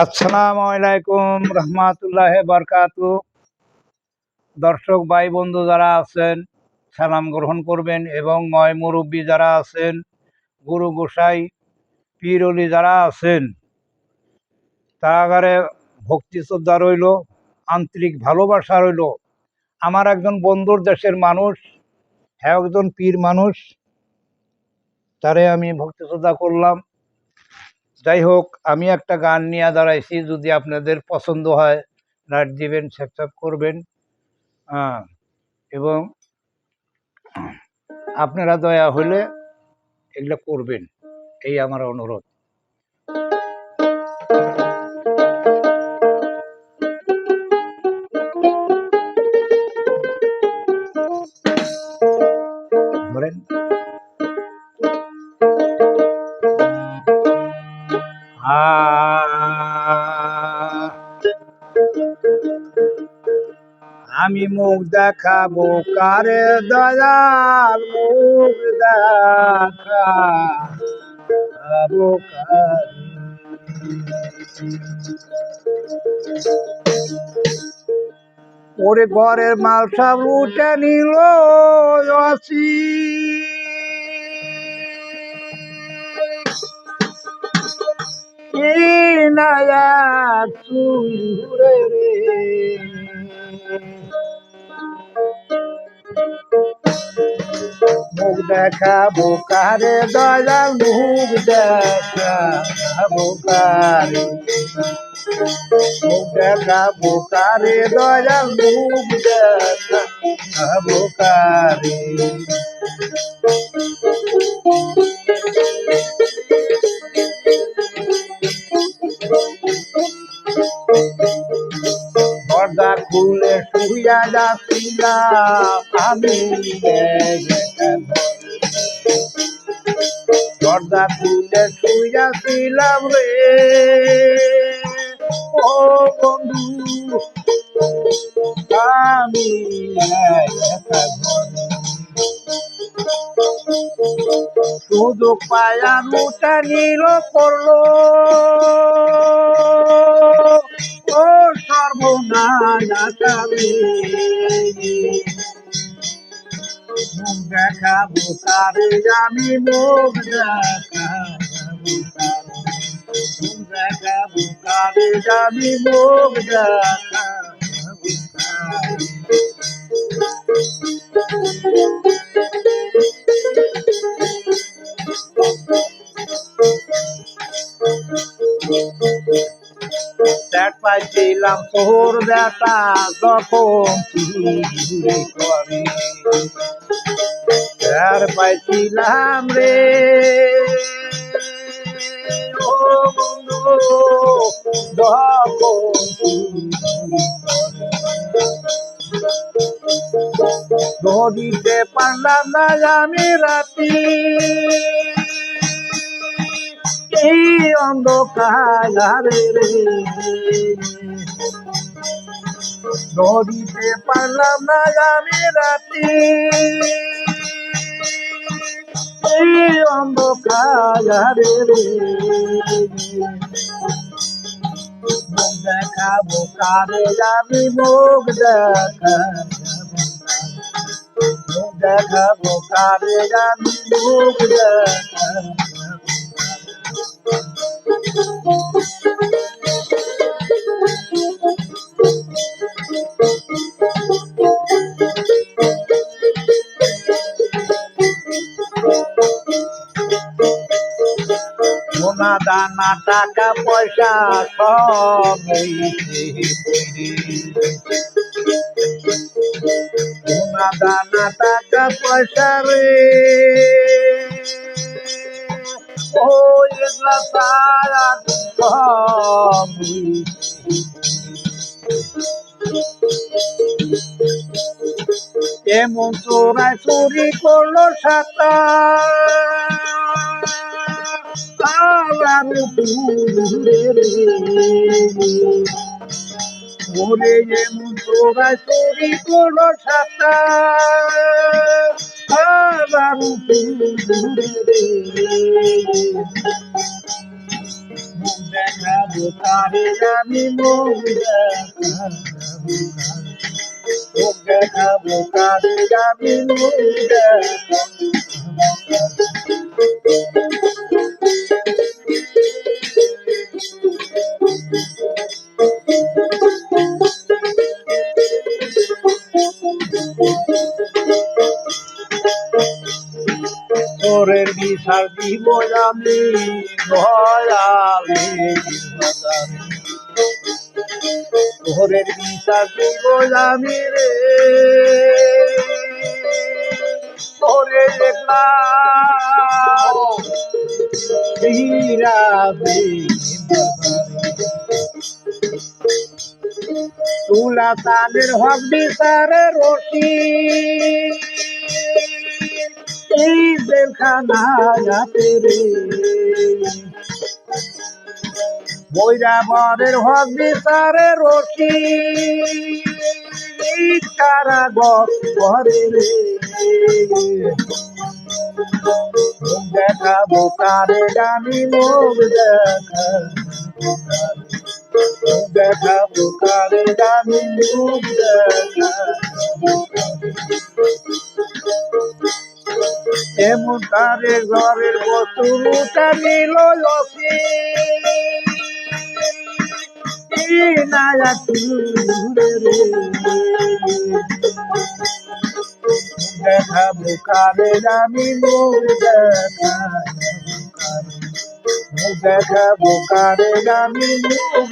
আসসালামু আলাইকুম রহমাতুল্লাহ বরকাতু। দর্শক ভাই বন্ধু যারা আছেন, সালাম গ্রহণ করবেন এবং ময় মুরব্বী যারা আছেন, গুরু গোসাই, পীর অলি যারা আছেন তাগারে ভক্তি শ্রদ্ধা রইল, আন্তরিক ভালোবাসা রইল। আমার একজন বন্ধুর দেশের মানুষ হ্যাঁ একজন পীর মানুষ, তারে আমি ভক্তি শ্রদ্ধা করলাম। যাই হোক, আমি একটা গান নিয়ে দাঁড়াইছি, যদি আপনাদের পছন্দ হয়, লাইট দিবেন সাবস্ক্রাইব করবেন। হ্যাঁ এবং আপনারা দয়া হলে এগুলো করবেন, এই আমার অনুরোধ। আমি মুখ দেখাবো, কারে দয়াল মুখ দেখাবো ওরে ঘরের মাল সব উঠে নিল অসি। কি নায়া চুরে রে। মুখ দেখাবো কারে দয়াল, মুখ দেখাবো কারে। মুখ দেখাবো কারে দয়াল, মুখ দেখাবো কারে। আমি পর্দা খুলে শুইয়াছিলাম রে ও বন্ধু আমি। সুযোগ পায়া নুটা নীল করল ও সর্বনাশাবে মুখ দেখাবো কারে আমি মুখ দেখাবো মুখ দেখাবো কারে আমি মুখ দেখাবো কারে। দেখ পাইছিলাম তোর বেটা যখন ঘুরে করে আর পাইছিলাম রে ও বন্ধু ধরিতে না আমি রাতি অন্ধকারে রে। ধরিতে পারলাম না আমি রাতি অন্ধকারে রে। দেখাবো কারে যাবি মুখ মুখ দেখাবো কারে যাবি মুখ দেখাবো। সোনা দানা টাকা পয়সা সব। সোনা দানা টাকা পয়সা রে এমন চোরাই চুরি করল সাতা আলার পুরে রে ওরে এমন চোরাই চুরি করল সাতা আলার পুরে রে মুখ দেখাবো তারে আমি মুখ দেখাবো তারে আমি মুখ দেখাবো তোরের বিচার দিব আমি ভয়ালে তোরের বিচার দিব আমি রে তোরে দেখলাম হীরা তুলা তাদের হক বিচারে রশি। এই জেলখানা যাতে রে। বৈরাবরের হক বিচারে রশি কারাগর রে। দেখাবো কারে জানি মুখ দেখাবো তারে ঘরের বস্তুটা নিল রে। দেখাবো কারে আমি দেখাবো কারে আমি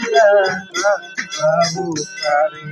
দেখাবো কারে